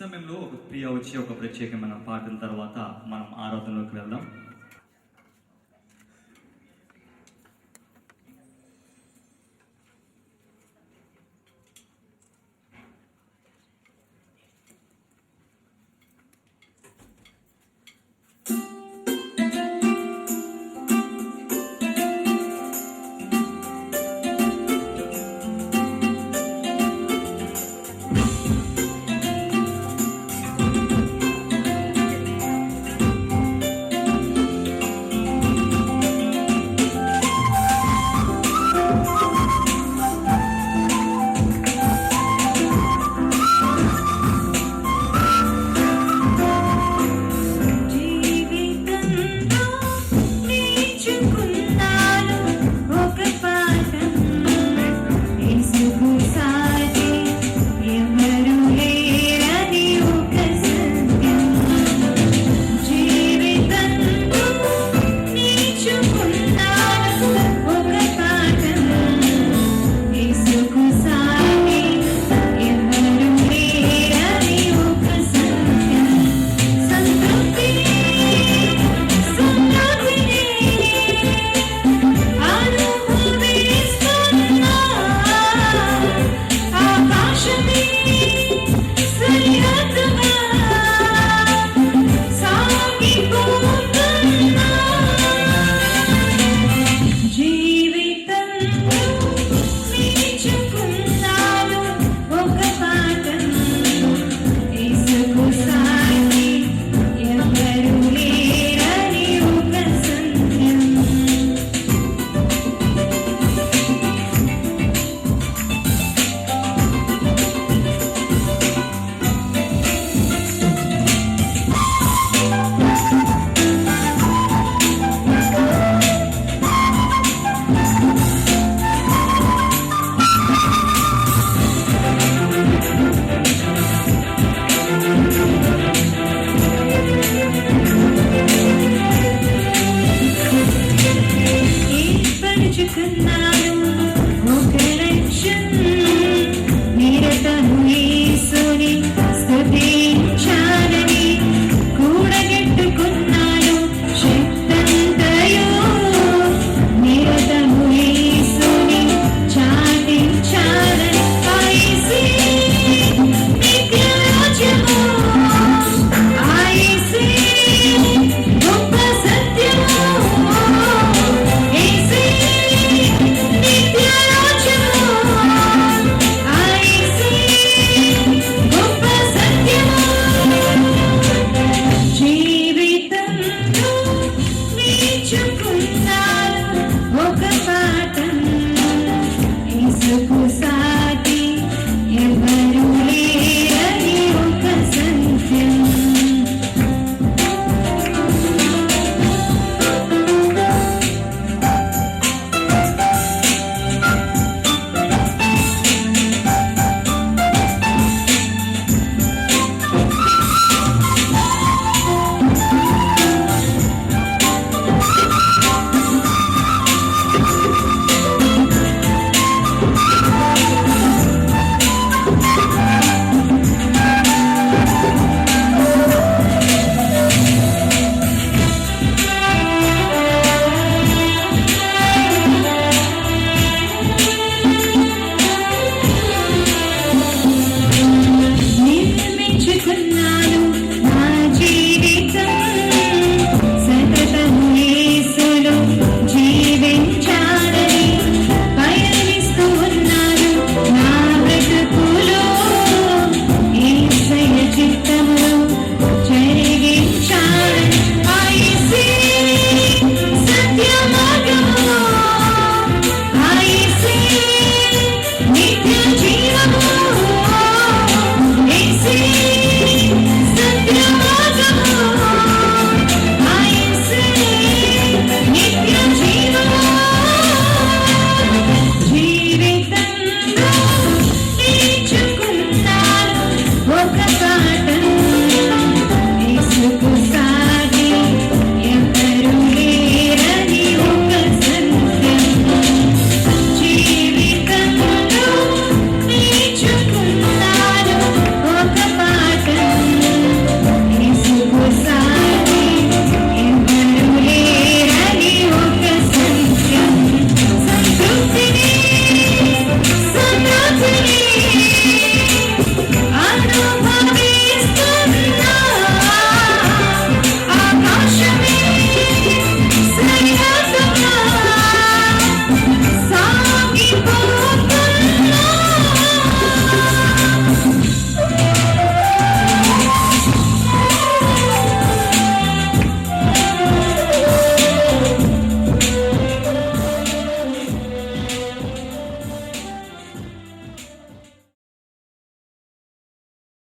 సమయంలో ఒక ప్రియ వచ్చి ఒక ప్రత్యేకమైన పాటల తర్వాత మనం ఆరాధనలోకి వెళ్దాం.